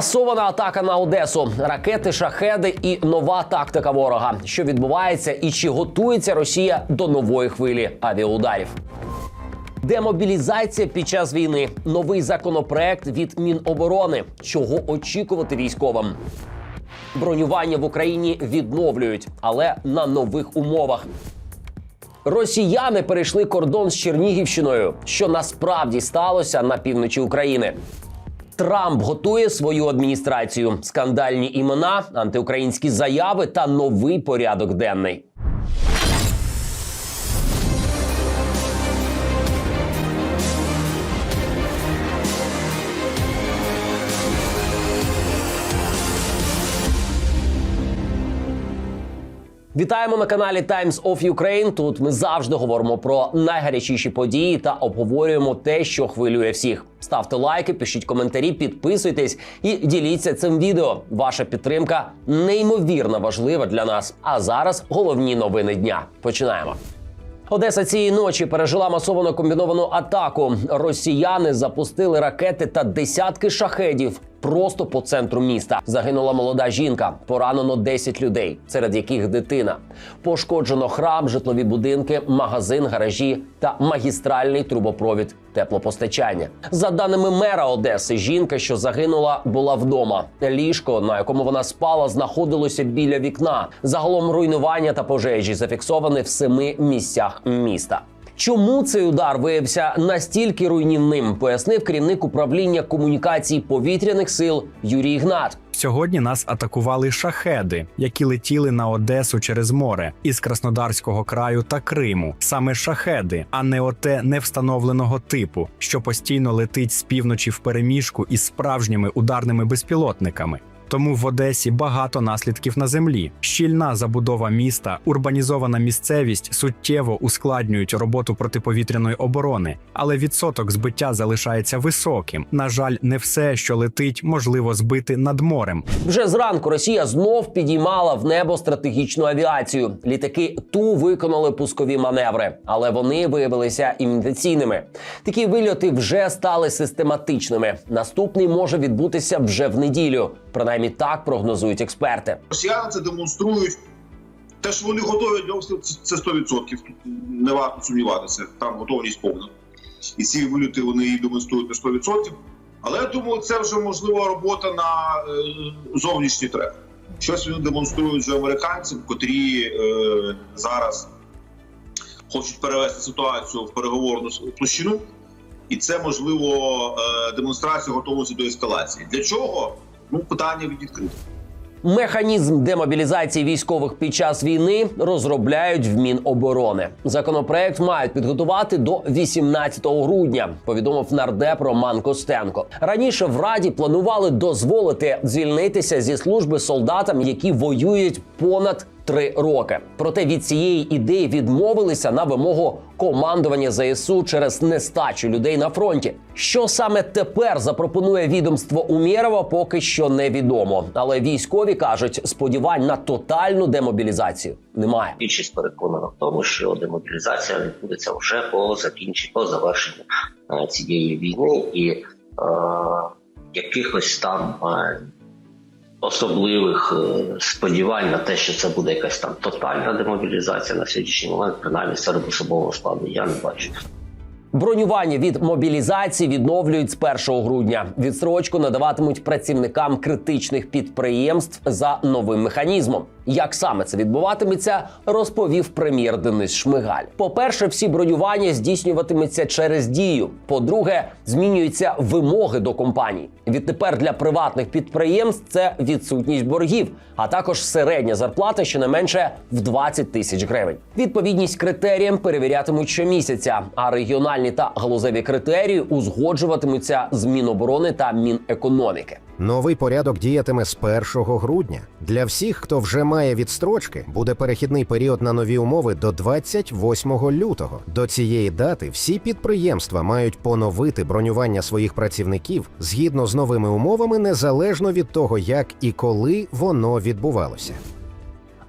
Масована атака на Одесу, ракети, шахеди і нова тактика ворога. Що відбувається і чи готується Росія до нової хвилі авіаударів? Демобілізація під час війни, новий законопроект від Міноборони. Чого очікувати військовим? Бронювання в Україні відновлюють, але на нових умовах. Росіяни перейшли кордон з Чернігівщиною, що насправді сталося на півночі України. Трамп готує свою адміністрацію, скандальні імена, антиукраїнські заяви та новий порядок денний. Вітаємо на каналі Times of Ukraine. Тут ми завжди говоримо про найгарячіші події та обговорюємо те, що хвилює всіх. Ставте лайки, пишіть коментарі, підписуйтесь і діліться цим відео. Ваша підтримка неймовірно важлива для нас. А зараз головні новини дня. Починаємо. Одеса цієї ночі пережила масовану комбіновану атаку. Росіяни запустили ракети та десятки шахедів просто по центру міста. Загинула молода жінка, поранено 10 людей, серед яких дитина. Пошкоджено храм, житлові будинки, магазин, гаражі та магістральний трубопровід теплопостачання. За даними мера Одеси, жінка, що загинула, була вдома. Ліжко, на якому вона спала, знаходилося біля вікна. Загалом руйнування та пожежі зафіксовані в семи місцях міста. Чому цей удар виявився настільки руйнівним, пояснив керівник управління комунікацій повітряних сил Юрій Ігнат. Сьогодні нас атакували шахеди, які летіли на Одесу через море із Краснодарського краю та Криму. Саме шахеди, а не оте невстановленого типу, що постійно летить з півночі в переміжку із справжніми ударними безпілотниками. Тому в Одесі багато наслідків на землі. Щільна забудова міста, урбанізована місцевість суттєво ускладнюють роботу протиповітряної оборони, але відсоток збиття залишається високим. На жаль, не все, що летить, можливо збити над морем. Вже зранку Росія знов підіймала в небо стратегічну авіацію. Літаки ту виконали пускові маневри, але вони виявилися імітаційними. Такі вильоти вже стали систематичними. Наступний може відбутися вже в неділю. Принаймні так прогнозують експерти. Росіяни це демонструють. Те, що вони готові для обстрілу, це- це 100%. Тут не варто сумніватися. Там готовність повна. І ці виліти вони і демонструють на 100%. Але я думаю, це вже можлива робота на е, зовнішній трек. Щось вони демонструють вже американцям, котрі е, зараз хочуть перевести ситуацію в переговорну площину. І це можливо е, демонстрація готовності до ескалації. Для чого? Ну, питання відкрите. Механізм демобілізації військових під час війни розробляють в Міноборони. Законопроект мають підготувати до 18 грудня. Повідомив нардеп Роман Костенко. Раніше в раді планували дозволити звільнитися зі служби солдатам, які воюють понад три роки. Проте від цієї ідеї відмовилися на вимогу командування ЗСУ через нестачу людей на фронті. Що саме тепер запропонує відомство Умєрова, поки що невідомо. Але військові кажуть, сподівань на тотальну демобілізацію немає. більшість переконана в тому, що демобілізація відбудеться вже по закінченню, по завершенню е, цієї війни, і е, якихось там е, особливих е, сподівань на те, що це буде якась там тотальна демобілізація на сьогоднішній момент, принаймні серед особового складу, я не бачу. Бронювання від мобілізації відновлюють з 1 грудня. Відсрочку надаватимуть працівникам критичних підприємств за новим механізмом. Як саме це відбуватиметься, розповів прем'єр Денис Шмигаль. По-перше, всі бронювання здійснюватиметься через дію. По-друге, змінюються вимоги до компаній. Відтепер для приватних підприємств це відсутність боргів, а також середня зарплата щонайменше в 20 тисяч гривень. Відповідність критеріям перевірятимуть щомісяця, а регіональні та галузеві критерії узгоджуватимуться з Міноборони та Мінекономіки. Новий порядок діятиме з 1 грудня. Для всіх, хто вже має відстрочки, буде перехідний період на нові умови до 28 лютого. До цієї дати всі підприємства мають поновити бронювання своїх працівників згідно з новими умовами, незалежно від того, як і коли воно відбувалося.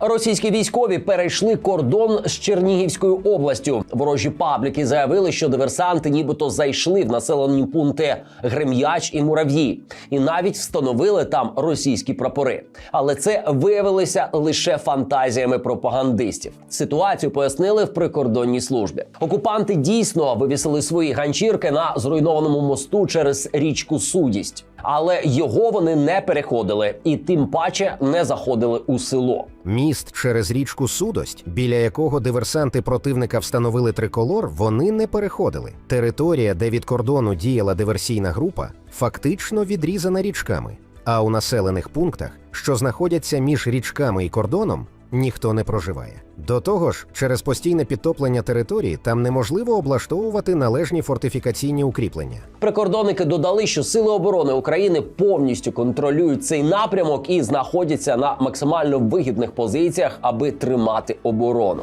Російські військові перейшли кордон з Чернігівською областю. Ворожі пабліки заявили, що диверсанти нібито зайшли в населені пункти Грем'яч і Мурав'ї, і навіть встановили там російські прапори. Але це виявилося лише фантазіями пропагандистів. Ситуацію пояснили в прикордонній службі. Окупанти дійсно вивісили свої ганчірки на зруйнованому мосту через річку Судість. Але його вони не переходили і тим паче не заходили у село. Міст через річку Судость, біля якого диверсанти противника встановили триколор, вони не переходили. Територія, де від кордону діяла диверсійна група, фактично відрізана річками. А у населених пунктах, що знаходяться між річками і кордоном, ніхто не проживає. До того ж, через постійне підтоплення території там неможливо облаштовувати належні фортифікаційні укріплення. Прикордонники додали, що сили оборони України повністю контролюють цей напрямок і знаходяться на максимально вигідних позиціях, аби тримати оборону.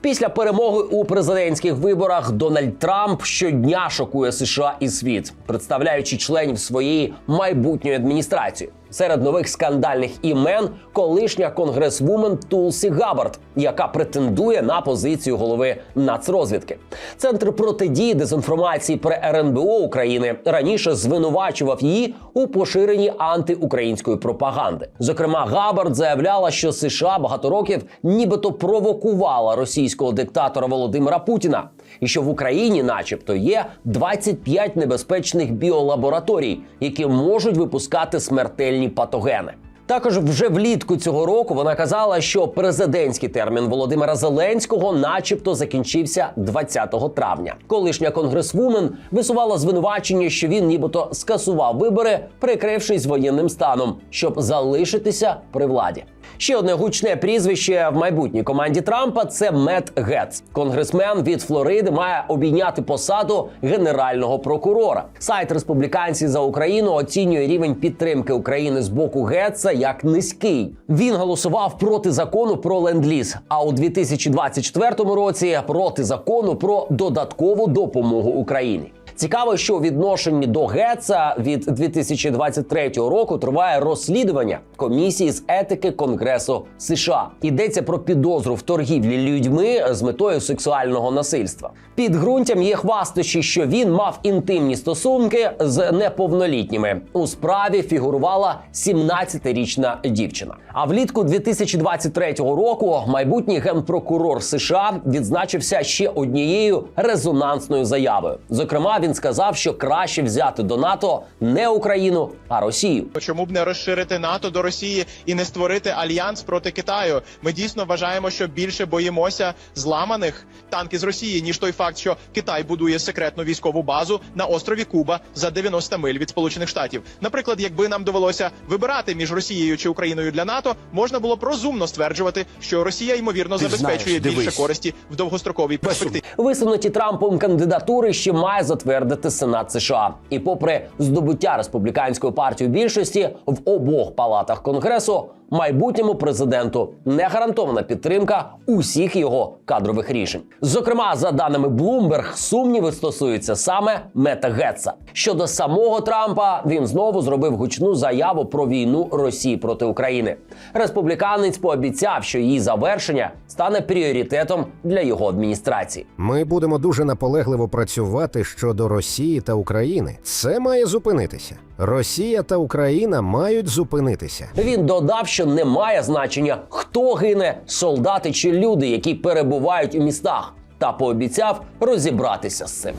Після перемоги у президентських виборах Дональд Трамп щодня шокує США і світ, представляючи членів своєї майбутньої адміністрації. Серед нових скандальних імен колишня конгресвумен Тулсі Габбард, яка претендує на позицію голови нацрозвідки. Центр протидії дезінформації при РНБО України раніше звинувачував її у поширенні антиукраїнської пропаганди. Зокрема, Габбард заявляла, що США багато років нібито провокувала російського диктатора Володимира Путіна, і що в Україні, начебто, є 25 небезпечних біолабораторій, які можуть випускати смертельні патогени. Також вже влітку цього року вона казала, що президентський термін Володимира Зеленського, начебто, закінчився 20 травня. Колишня конгресвумен висувала звинувачення, що він нібито скасував вибори, прикрившись воєнним станом, щоб залишитися при владі. Ще одне гучне прізвище в майбутній команді Трампа це Мет Гетц. Конгресмен від Флориди має обійняти посаду генерального прокурора. Сайт республіканці за Україну оцінює рівень підтримки України з боку Гетца як низький. Він голосував проти закону про ленд-ліз, а у 2024 році проти закону про додаткову допомогу Україні. Цікаво, що у відношенні до Гетца від 2023 року триває розслідування комісії з етики Конгресу США. Йдеться про підозру в торгівлі людьми з метою сексуального насильства. Підґрунтям є хвастощі, що він мав інтимні стосунки з неповнолітніми. У справі фігурувала 17-річна дівчина. А влітку 2023 року майбутній генпрокурор США відзначився ще однією резонансною заявою. Зокрема, він сказав, що краще взяти до НАТО не Україну, а Росію. Чому б не розширити НАТО до Росії і не створити альянс проти Китаю? Ми дійсно вважаємо, що більше боїмося зламаних танків з Росії, ніж той факт, що Китай будує секретну військову базу на острові Куба за 90 миль від Сполучених Штатів. Наприклад, якби нам довелося вибирати між Росією чи Україною для НАТО, можна було б розумно стверджувати, що Росія ймовірно Ти забезпечує знаєш, більше користі в довгостроковій перспективі. Висунуті Трампом кандидатури ще має затвердити Сенат США. І попри здобуття республіканської партії більшості в обох палатах конгресу, майбутньому президенту не гарантована підтримка усіх його кадрових рішень. Зокрема, за даними Bloomberg, сумніви стосуються саме Мета Гетца. Щодо самого Трампа, він знову зробив гучну заяву про війну Росії проти України. Республіканець пообіцяв, що її завершення стане пріоритетом для його адміністрації. Ми будемо дуже наполегливо працювати щодо Росії та України. Це має зупинитися. Росія та Україна мають зупинитися. Він додав, що не має значення, хто гине, солдати чи люди, які перебувають у містах, та пообіцяв розібратися з цим.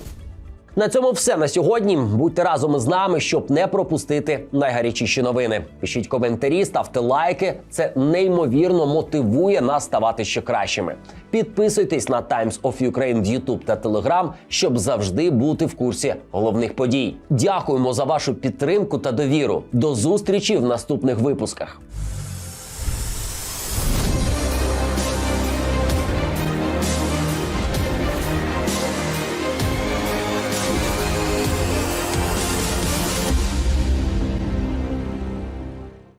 На цьому все на сьогодні. Будьте разом із нами, щоб не пропустити найгарячіші новини. Пишіть коментарі, ставте лайки. Це неймовірно мотивує нас ставати ще кращими. Підписуйтесь на Times of Ukraine в YouTube та Telegram, щоб завжди бути в курсі головних подій. Дякуємо за вашу підтримку та довіру. До зустрічі в наступних випусках.